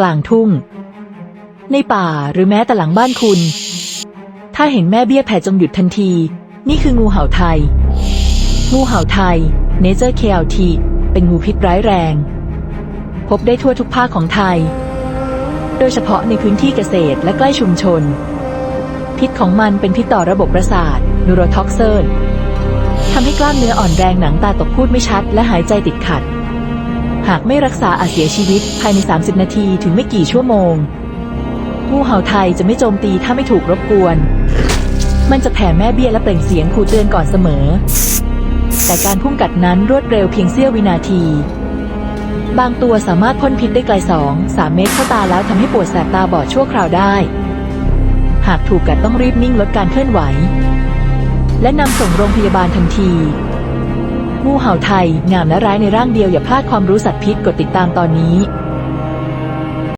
กลางทุ่ง ในป่าหรือแม้แต่หลังบ้านคุณ ถ้าเห็นแม่เบี้ยแผ่จงหยุดทันที นี่คืองูเห่าไทย งูเห่าไทยเนเจอร์เคลทีเป็นงูพิษร้ายแรง พบได้ทั่วทุกภาคของไทย โดยเฉพาะในพื้นที่เกษตรและใกล้ชุมชน พิษของมันเป็นพิษต่อระบบประสาทนูโรท็อกเซนทำให้กล้ามเนื้ออ่อนแรงหนังตาตกพูดไม่ชัด และหายใจติดขัด หากไม่รักษาอาจเสียชีวิตภายใน 30 นาทีถึงไม่กี่ชั่วโมง งูเห่าไทยจะไม่โจมตีถ้าไม่ถูกรบกวน มันจะแผ่แม่เบี้ยและเปล่งเสียงขู่เตือนก่อนเสมอ แต่การพุ่งกัดนั้นรวดเร็วเพียงเสี้ยววินาที บางตัวสามารถพ่นพิษได้ไกล 2 3 เมตรเข้าตาแล้วทำให้ปวดแสบตาบอดชั่วคราวได้ หากถูกกัดต้องรีบนิ่งลดการเคลื่อนไหว และนำส่งโรงพยาบาลทันที งูเห่าไทย งามและร้ายในร่างเดียวอย่าพลาดความรู้สัตว์พิษกดติดตามตอนนี้